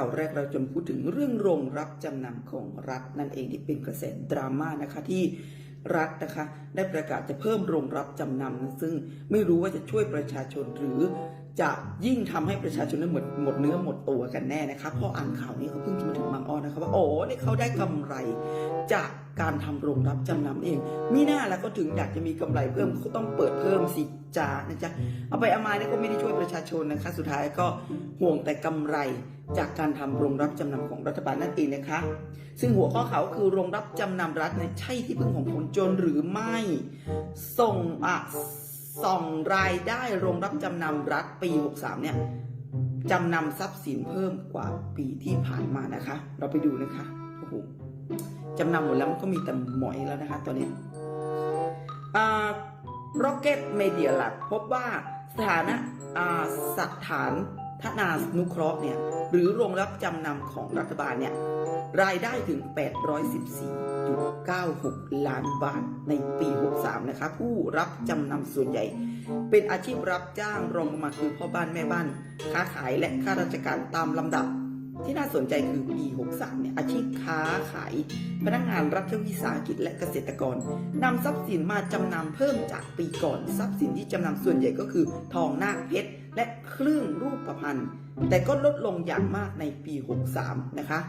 ข่าวแรกเราจะพูดถึงเรื่องโรงรับจำนำของรัฐนั่นเองที่เป็นกระแสดราม่านะคะที่รัฐนะคะ ได้ประกาศจะเพิ่มโรงรับจำนำนะซึ่งไม่รู้ว่าจะช่วยประชาชนหรือจะยิ่งทำให้ประชาชนนั้นหมดหมดเนื้อหมดตัวกันแน่นะคะพออ่านข่าวนี้เขาเพิ่งจะมาถึงบางอ้อนะคะว่าโอ้นี่เขาได้กำไรจาก การทำโรงรับจำนำเองมีหน้าแล้วก็ถึงอยากจะมีกำไรเพิ่มก็ต้องเปิดเพิ่มสิจ้านะจ๊ะเอาไปเอามาเนี่ยก็ไม่ได้ช่วยประชาชนนะคะ สุดท้ายก็ห่วงแต่กำไรจากการทำโรงรับจำนำของรัฐบาลนั่นเองนะคะ ซึ่งหัวข้อเขาคือโรงรับจำนำรัฐเนี่ยใช่ที่พึ่งของคนจนหรือไม่ ส่งอะส่องรายได้โรงรับจำนำรัฐปี 63 เนี่ยจำนำทรัพย์สินเพิ่มกว่าปีที่ผ่านมานะคะ เราไปดูนะคะโอ้โห จำนำหมดแล้วมันก็มีแต่หมอยแล้วนะคะตอนนี้ Rocket Media Lab พบว่าสถานะสถานทนานุเคราะห์เนี่ยหรือโรงรับจำนำของรัฐบาลเนี่ยรายได้ถึง 814.96 ล้านบาทในปี 63 นะคะ ผู้รับจำนำส่วนใหญ่ เป็นอาชีพรับจ้างรองลงมาคือพ่อบ้านแม่บ้าน ค้าขายและข้าราชการตามลำดับ ที่น่าสนใจคือปี 63 เนี่ยอาชีพค้าขาย พนักงานรัฐวิสาหกิจและเกษตรกรนำทรัพย์สินมาจำนำเพิ่มจากปีก่อน ทรัพย์สินที่จำนำส่วนใหญ่ก็คือ ทองนาคเพชรและเครื่องรูปพรรณแต่ก็ลดลงอย่างมากในปี 63 นะคะ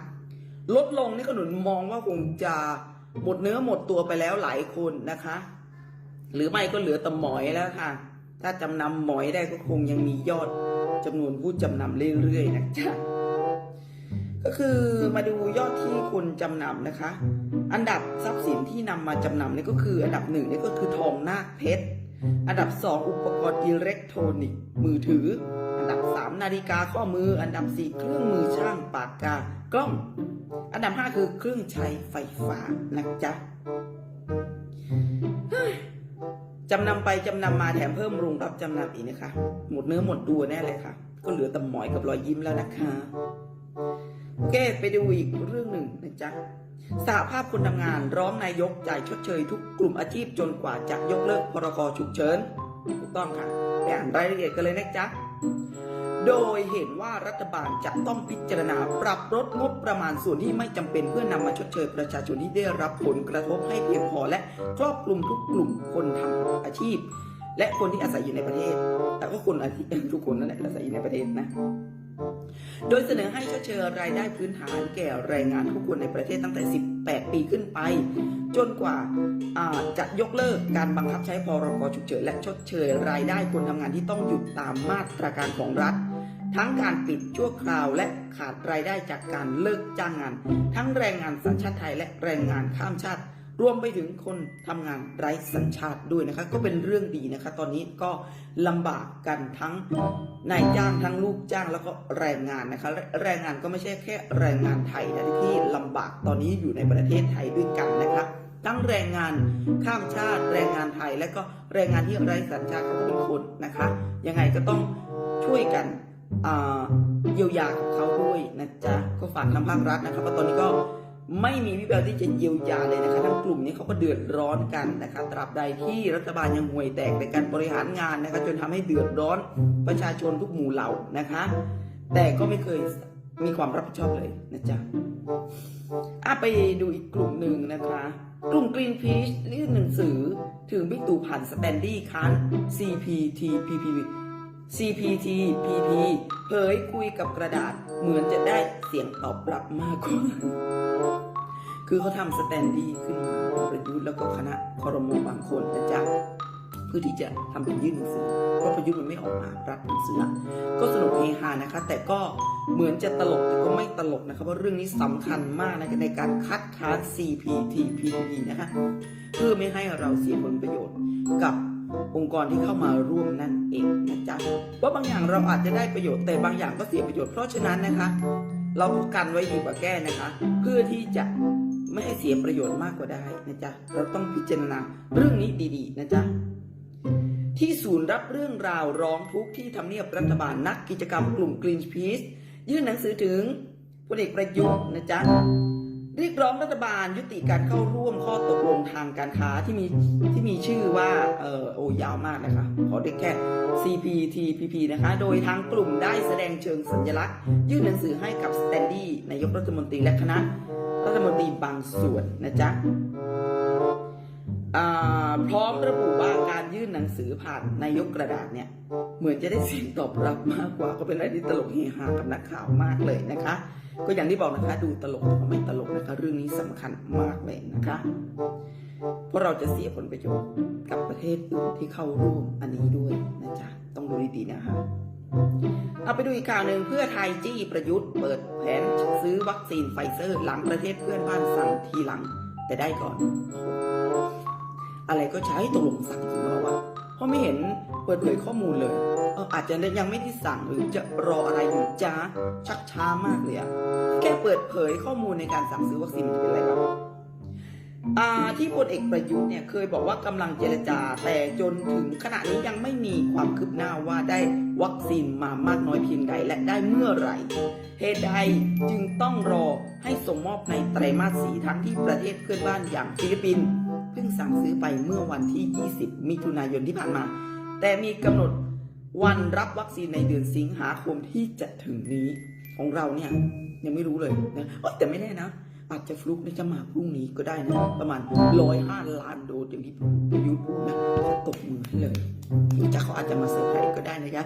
ลดลงนี่ก็หนุนมองว่าคงจะหมดเนื้อหมดตัวไปแล้วหลายคนนะคะ หรือไม่ก็เหลือแต่หมอยแล้วค่ะ ถ้าจำนำหมอยได้ก็คงยังมียอดจำนวนผู้จำนำเรื่อยๆนะจ๊ะ ก็คือมาดูยอดที่คนจำนำนะคะ อันดับทรัพย์สินที่นำมาจำนำนี่ก็คือ อันดับหนึ่งนี่ก็คือทองนาคเพชร อันดับสองอุปกรณ์อิเล็กทรอนิกส์มือถือ อันดับสามนาฬิกาข้อมือ อันดับสี่เครื่องมือช่างปากกากล้อง อันดับห้าคือเครื่องใช้ไฟฟ้านะจ๊ะจำนำไปจำนำมาแถมเพิ่มโรงรับจำนำอีกนะคะ หมดเนื้อหมดตัวแน่เลยค่ะ ก็เหลือแต่หมอยกับรอยยิ้มแล้วนะคะ เคไปดูอีกเรื่องหนึ่งนะจ๊ะสหภาพคนทำงานร้องนายกจ่ายชดเชยทุกกลุ่มอาชีพจนกว่าจะยกเลิกพรกฉุกเฉินถูกต้องค่ะไปอ่านรายละเอียดกันเลยนะจ๊ะโดยเห็นว่ารัฐบาลจะต้องพิจารณาปรับลดงบประมาณส่วนที่ไม่จำเป็นเพื่อนำมาชดเชยประชาชนที่ได้รับผลกระทบให้เพียงพอและครอบคลุมทุกกลุ่มคนทำอาชีพ และคนที่อาศัยอยู่ในประเทศ แต่ก็คนอาชีพทุกคนนั่นแหละอาศัยอยู่ในประเทศนะ โดยเสนอให้ชดเชยรายได้พื้นฐานแก่แรงงานทุกคนในประเทศตั้งแต่ 18 ปีขึ้นไป จนกว่าอ่าจะยกเลิกการบังคับใช้พรกฉุกเฉินและชดเชยรายได้คนทำงานที่ต้องหยุดตามมาตรการของรัฐ ทั้งการปิดชั่วคราวและขาดรายได้จากการเลิกจ้างงาน ทั้งแรงงานสัญชาติไทยและแรงงานข้ามชาติ รวมไปถึงคนทำงานไร้สัญชาติด้วยนะคะ ก็เป็นเรื่องดีนะคะ ตอนนี้ก็ลำบากกันทั้งนายจ้างทั้งลูกจ้างแล้วก็แรงงานนะคะ แรงงานก็ไม่ใช่แค่แรงงานไทยนะที่ลำบากตอนนี้อยู่ในประเทศไทยด้วยกันนะคะทั้งแรงงานข้ามชาติแรงงานไทย และก็แรงงานที่ไร้สัญชาติเขาก็เป็นคนนะคะ ยังไงก็ต้องช่วยกันเยียวยาเขาด้วยนะจ๊ะก็ฝากทางภาครัฐนะครับเพราะตอนนี้ก็ ไม่มีวิแววที่จะเยียวยาเลยนะคะทั้งกลุ่มนี้เขาก็เดือดร้อนกันนะคะตราบใดที่รัฐบาลยังห่วยแตกในการบริหารงานนะคะจนทำให้เดือดร้อนประชาชนทุกหมู่เหล่านะคะ แต่ก็ไม่เคยมีความรับผิดชอบเลยนะจ๊ะอะไปดูอีกกลุ่มหนึ่งนะคะ กลุ่ม Greenpeace ยื่นหนังสือถึงบิ๊กตู่ผ่านสแตนดี้ค้าน CPTPP CPTPP เผยคุยกับกระดาษ เหมือนจะได้เสียงตอบรับมากกว่า คือเขาทำสแตนดี้ขึ้นมาเป็นประยุทธ์แล้วก็คณะคอรมอบางคนนะจ๊ะเพื่อที่จะทำเป็นยื่นหนังสือเพราะประยุทธ์มันไม่ออกมารับหนังสือก็สนุกเฮฮานะคะ แต่ก็เหมือนจะตลกแต่ก็ไม่ตลกนะคะเพราะเรื่องนี้สำคัญมากนะในการคัดค้าน CPTPP นะคะเพื่อไม่ให้เราเสียผลประโยชน์กับ องค์กรที่เข้ามาร่วมนั่นเองนะจ๊ะว่าบางอย่างเราอาจจะได้ประโยชน์แต่บางอย่างก็เสียประโยชน์เพราะฉะนั้นนะคะ เราก็กันไว้ดีกว่าแก้นะคะ เพื่อที่จะไม่ให้เสียประโยชน์มากกว่าได้นะจ๊ะเราต้องพิจารณาเรื่องนี้ดีๆ นะจ๊ะที่ศูนย์รับเรื่องราวร้องทุกข์ที่ทำเนียบรัฐบาลนักกิจกรรมกลุ่ม Greenpeace ยื่นหนังสือถึงพลเอกประยุทธ์นะจ๊ะ เรียกร้องรัฐบาลยุติการเข้าร่วมข้อตกลงทางการค้าที่มีที่มีชื่อว่าเออโอยาวมากนะคะขอเรียกแค่ CPTPP นะคะ โดยทางกลุ่มได้แสดงเชิงสัญลักษณ์ ยื่นหนังสือให้กับสแตนดี้นายกรัฐมนตรีและคณะรัฐมนตรีบางส่วนนะจ๊ะพร้อมระบุว่าการยื่นหนังสือผ่านนายกกระดาษเนี่ย เหมือนจะได้เสียงตอบรับมากกว่าก็เป็นอะไรที่ตลกเฮฮากับนักข่าวมากเลยนะคะ ก็อย่างที่บอกนะคะ ดูตลกแต่ไม่ตลกนะคะ เรื่องนี้สำคัญมากเลยนะคะ เพราะเราจะเสียผลประโยชน์กับประเทศอื่นที่เข้าร่วมอันนี้ด้วยนะจ๊ะต้องดูดีๆนะคะเอาไปดูอีกข่าวหนึ่งเพื่อไทยจี้ประยุทธ์เปิดแผนซื้อวัคซีนไฟเซอร์หลังประเทศเพื่อนบ้านสั่งทีหลังแต่ได้ก่อน อะไรก็ใช้ตกลงสั่งจริงหรือเปล่าวะเพราะไม่เห็น เปิดเผยข้อมูลเลยเอออาจจะยังไม่ได้สั่งหรือจะรออะไรอยู่จ้าชักช้ามากเลยอะแค่เปิดเผยข้อมูลในการสั่งซื้อวัคซีนเป็นอะไรวะอ่าที่พลเอกประยุทธ์เนี่ยเคยบอกว่ากำลังเจรจา แต่จนถึงขณะนี้ยังไม่มีความคืบหน้าว่าได้วัคซีนมามากน้อยเพียงใดและได้เมื่อไหร่เหตุใดจึงต้องรอให้ส่งมอบในไตรมาสสีทั้งที่ประเทศเพื่อนบ้านอย่างฟิลิปปินส์เพิ่งสั่งซื้อไปเมื่อวันที่ 20 มิถุนายนที่ผ่านมา แต่มีกำหนดวันรับวัคซีนในเดือนสิงหาคมที่จะถึงนี้ของเราเนี่ยยังไม่รู้เลยนะเอ้ยแต่ไม่แน่นะ อาจจะฟลุกเนี่จะมาพรุ่งนี้ก็ได้นะ ประมาณร้อยห้าล้านโดสอย่างที่ประยุทธ์พูนะตบมือให้เลยหรือจะเขาอาจจะมาเซอร์ไพรส์ก็ได้นะจ๊ะ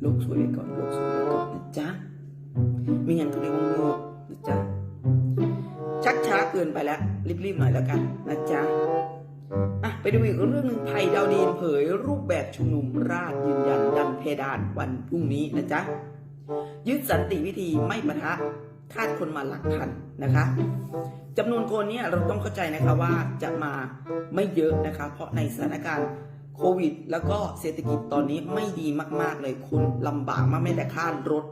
โลกสวยไว้ก่อนโลกสวยไว้ก่อนนะจ๊ะไม่งั้นก็เรียกว่าโง่นะจ๊ะชักช้าเกินไปแล้วรีบๆหน่อยแล้วกันนะจ๊ะ อะไปดูอีกเรื่องหนึ่งไผ่ดาวดินเผยรูปแบบชุมนุมราชยืนยันดันเพดานวันพรุ่งนี้นะจ๊ะ ยึดสันติวิธีไม่ปะทะคาดคนมาหลักพันนะคะจำนวนคนเนี่ยเราต้องเข้าใจนะคะว่าจะมาไม่เยอะนะคะ เพราะในสถานการณ์โควิด แล้วก็เศรษฐกิจตอนนี้ไม่ดีมาก ๆ เลยคนลำบากมากไม่แต่ค่ารถ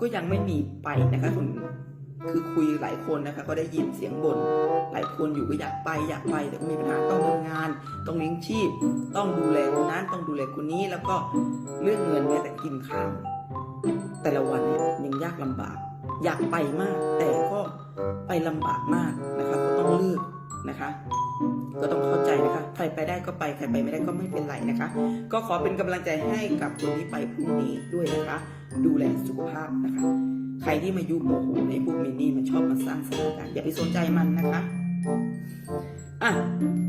ก็ยังไม่มีไปนะคะคุณ คือคุยหลายคนนะคะก็ได้ยินเสียงบน่นหลายคนอยู่ก็อยากไปอยากไปแต่ก็มีปัญหาต้องทำงาน ต้องเลี้ยงชีพ ต้องดูแลคนนั้นต้องดูแลคนนี้แล้วก็เรื่องเงินเนี่ยแต่กินข้าวแต่ละวันเนี่ยยังยากลำบาก อยากไปมาก แต่ก็ไปลำบากมากนะคะก็ต้องเลือกนะคะ ก็ต้องเข้าใจนะคะ ใครไปได้ก็ไปใครไปไม่ได้ก็ไม่เป็นไรนะคะ ก็ขอเป็นกำลังใจให้กับคนที่ไปพรุ่งนี้ด้วยนะคะ ดูแลสุขภาพนะคะ ใครที่มายุโมโหในพวกมินนี่มันชอบมาสร้างสถานการณ์อย่าไปสนใจมันนะคะอะ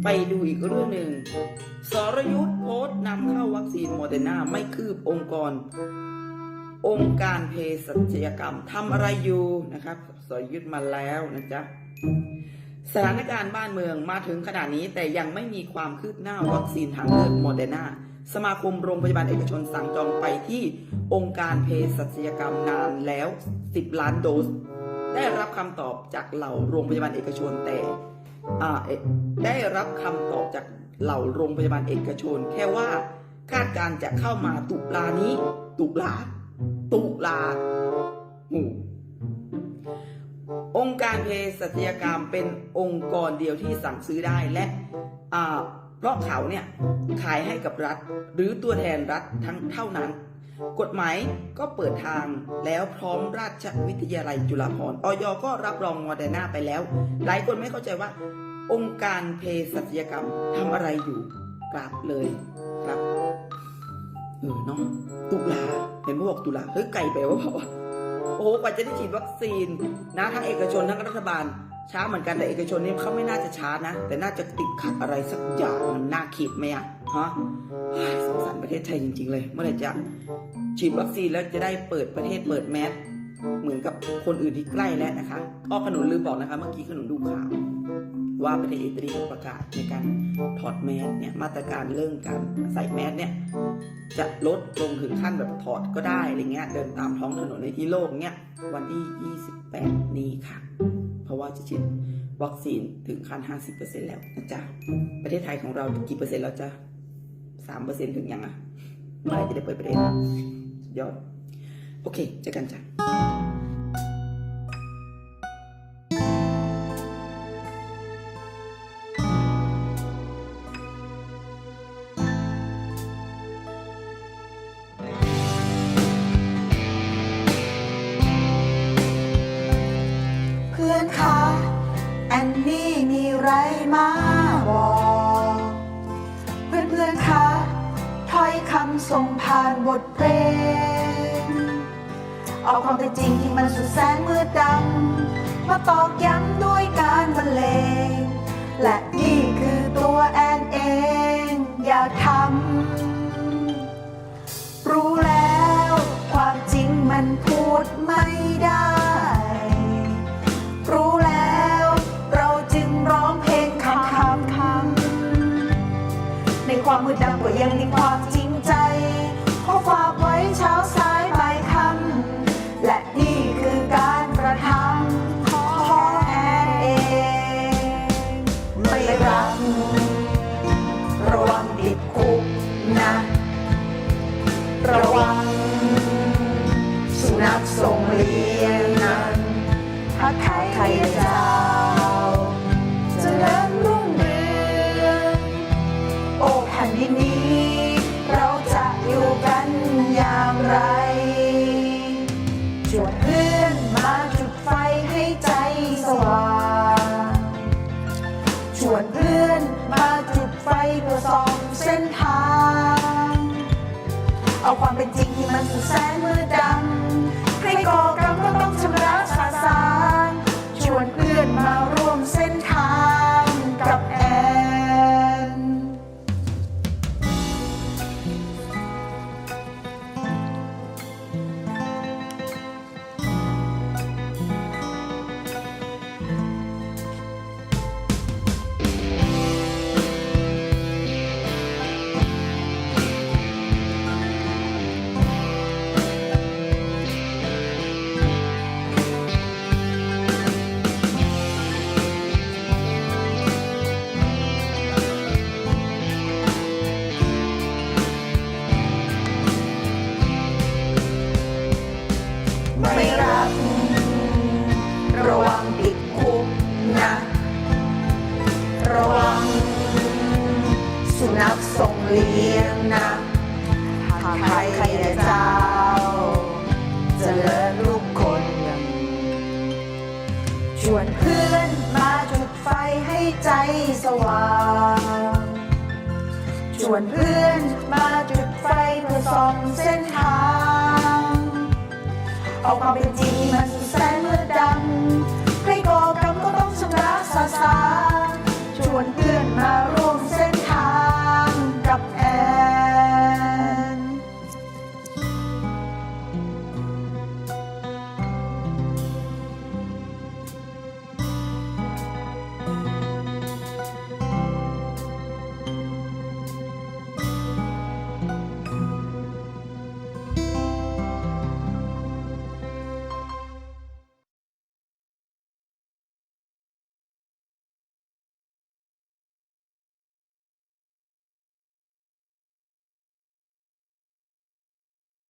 ไปดูอีกเรื่องหนึ่งสรยุทธ์โพสต์นำเข้าวัคซีนโมเดอร์นาไม่คืบองค์กร องค์การเภสัชกรรมทำอะไรอยู่นะครับสรยุทธ์มาแล้วนะจ๊ะ สถานการณ์บ้านเมืองมาถึงขนาดนี้แต่ยังไม่มีความคืบหน้าวัคซีนทางเลือกโมเดอร์นาสมาคมโรงพยาบาลเอกชนสั่งจองไปที่องค์การเภสัชกรรมนานแล้ว 10 ล้านโดส ได้รับคำตอบจากเหล่าโรงพยาบาลเอกชนแต่เออได้รับคำตอบจากเหล่าโรงพยาบาลเอกชน แค่ว่าคาดการจะเข้ามาตุลานี้ ตุลาตุลาหู เภสัชกรรมเป็นองค์กรเดียวที่สั่งซื้อได้และเพราะเขาเนี่ยขายให้กับรัฐ หรือตัวแทนรัฐทั้งเท่านั้น กฎหมายก็เปิดทางแล้วพร้อมราชวิทยาลัยจุฬาภรณ์ออยก็รับรองมอเดอร์นาไปแล้ว หลายคนไม่เข้าใจว่า องค์การเภสัชกรรมทำอะไรอยู่กราบเลยครับเออเนาะตุลาเห็นพวกบอกตุลาเฮ้ยไก่ไปวะเปล่าวะ อ้โหกว่าจะได้ฉีดวัคซีนนะทั้งเอกชนทั้งรัฐบาล ช้าเหมือนกันแต่เอกชนนี่เขาไม่น่าจะช้านะ แต่น่าจะติดขัดอะไรสักอย่างมันน่าคิดไหมอะฮะสงสารประเทศไทยจริง ๆ เลย เมื่อไหร่จะฉีดวัคซีนแล้วจะได้เปิดประเทศเปิดแมสเหมือนกับคนอื่นที่ใกล้แล้วนะคะอ้อขนุนลืมบอกนะคะ เมื่อกี้ขนุนดูข่าว ว่าประเทศอิตาลีประกาศในการถอดแมสเนี่ยมาตรการเรื่องการใส่แมสเนี่ยจะลดลงถึงขั้นแบบถอดก็ได้อะไรเงี้ยเดินตามท้องถนนในที่โล่งเงี้ยวันที่ 28 นี้ค่ะ เพราะว่าจะฉีดวัคซีนถึงขั้น 50%แล้วนะจ๊ะประเทศไทยของเรากี่เปอร์เซ็นต์แล้วจ๊ะ3%ถึงยังอะเมื่อไรจะได้เปิดประเทศยอดโอเคเจอกันจ้ะ อนนี่มีไรมาบอกเพื่อนเพื่อนๆคะถ้อยคำส่งผ่านบทเพลงเอาความเป็นจริงที่มันสุดแสนมืดดำมาตอกย้ำด้วยการบรรเลงและนี่คือตัวแอนเอง อย่าทำรู้แล้วความจริงมันพูดไม่ได้ ความมืด และลูกคน ชวนเพื่อนมาจุดไฟให้ใจสว่าง ชวนเพื่อนมาจุดไฟเพื่อส่องเส้นทาง เอาความเป็นจริงมันแสนเลือดดำใครก่อกรรมก็ต้องชำระสาสาชวนเพื่อนมาร่วมเส้น